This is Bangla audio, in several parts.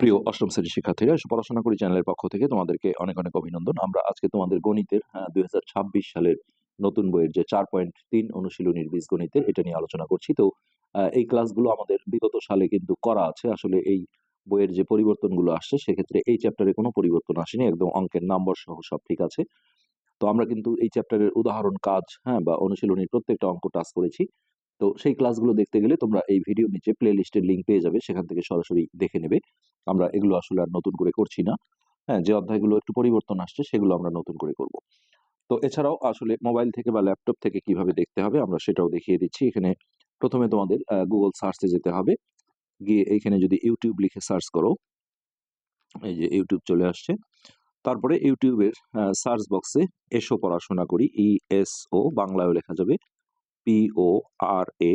প্রিয় অষ্টম শ্রেণির শিক্ষার্থীরা পড়াশোনা করি চ্যানেলের পক্ষ থেকে। তোমাদেরকে অনেক অনেক অভিনন্দন। আমরা আজকে তোমাদের গণিতের দুই হাজার ছাব্বিশ সালের নতুন বইয়ের যে চার পয়েন্ট তিন অনুশীলনীর বীজ গণিতের এটা নিয়ে আলোচনা করছি। তো এই ক্লাসগুলো আমাদের বিগত সালে কিন্তু করা আছে। আসলে এই বইয়ের যে পরিবর্তনগুলো আসছে, সেক্ষেত্রে এই চ্যাপ্টারে কোনো পরিবর্তন আসেনি। একদম অঙ্কের নাম্বার সহ সব ঠিক আছে। তো আমরা কিন্তু এই চ্যাপ্টারের উদাহরণ কাজ হ্যাঁ বা অনুশীলনীর প্রত্যেকটা অঙ্ক টাচ করেছি। তো সেই ক্লাসগুলো দেখতে গেলে তোমরা এই ভিডিও নিচে প্লে লিস্টের লিঙ্ক পেয়ে যাবে। সেখান থেকে সরাসরি দেখে নেবে। আমরা এগুলো আসলে আর নতুন করে করছি না। হ্যাঁ যে অধ্যায়গুলো একটু পরিবর্তন আসছে, সেগুলো আমরা নতুন করে করব। তো এছাড়াও আসলে মোবাইল থেকে বা ল্যাপটপ থেকে কীভাবে দেখতে হবে, আমরা সেটাও দেখিয়ে দিচ্ছি। এখানে প্রথমে তোমাদের গুগল সার্চে যেতে হবে। গিয়ে এইখানে যদি ইউটিউব লিখে সার্চ করো, এই যে ইউটিউব চলে আসছে। তারপরে ইউটিউবের সার্চ বক্সে এসো পড়াশোনা করি ই এস ও বাংলায়ও লেখা যাবে। P O R A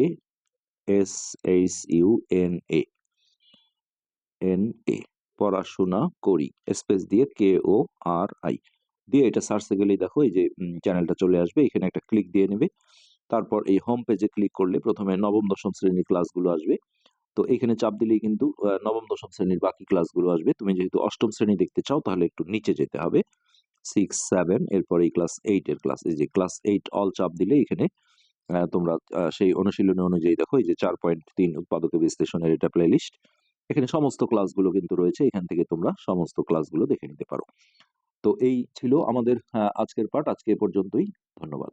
S H U N A N A পড়াশোনা করি। স্পেস দিয়ে কে ও আর আই দিয়ে এটা সার্চে গেলেই দেখো এই যে চ্যানেলটা চলে আসবে, এখানে একটা ক্লিক দিয়ে নেবে। তারপর এই হোম পেজে ক্লিক করলে প্রথমে নবম, দশম শ্রেণির ক্লাসগুলো আসবে। তো এখানে চাপ দিলেই কিন্তু নবম, দশম শ্রেণির বাকি ক্লাসগুলো আসবে। তুমি যেহেতু অষ্টম শ্রেণি দেখতে চাও, তাহলে একটু নিচে যেতে হবে। সিক্স সেভেন এরপর এই ক্লাস এইটের ক্লাস এই যে ক্লাস এইট অল চাপ দিলে এখানে তোমরা সেই অনুশীলনী অনুযায়ী দেখো, এই যে চার পয়েন্ট তিন উৎপাদক বিশ্লেষণের এটা প্লেলিস্ট এখানে সমস্ত ক্লাসগুলো কিন্তু রয়েছে, এখান থেকে তোমরা সমস্ত ক্লাসগুলো দেখে নিতে পারো। তো এই ছিল আমাদের আজকের পাঠ আজকে পর্যন্তই, ধন্যবাদ।